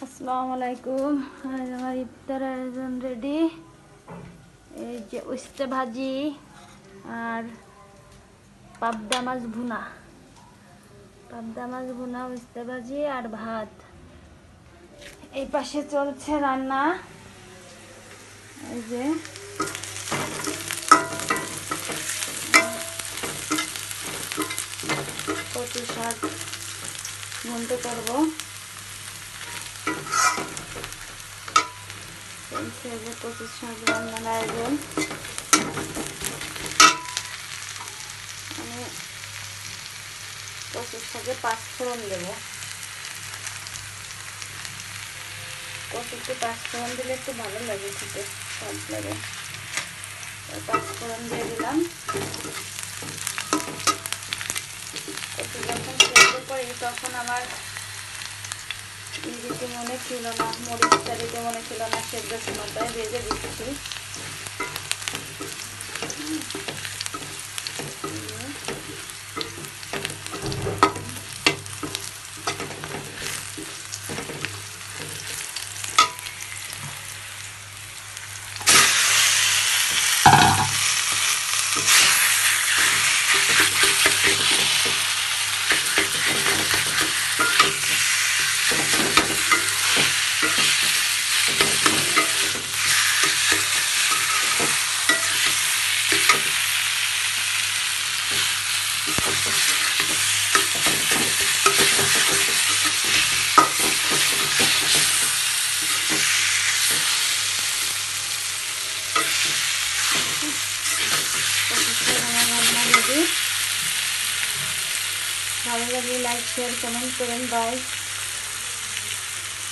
আসসালামু আলাইকুম আজ আমার ইফতার আয়োজন রেডি এই যে উস্তে ভাজি আর পাবদা মাছ ভুনা। পাবদা মাছ ভুনা, উস্তে ভাজি আর ভাত। এই পাশে চলছে রান্না। এই যে কচু শাক ঘন্ট করব চলছে যে পঁচিশ শাক রান্নার আয়োজন আমি পঁচিশ শাকে পাঁচ ফোড়ন দেবো কচুতে পাঁচ ফোড়ন দিলে একটু ভালো লাগে খেতে স্বাদ লাগে পাঁচ ফোড়ন দিয়ে দিলাম কচু যখন করি তখন আমার দিতে মনে ছিল না মরিচটা দিতে মনে ছিল না সেদ্ধ সময়টায় ভেজে দিচ্ছি। ভালো লাগলে লাইক শেয়ার কমেন্ট করেন বাই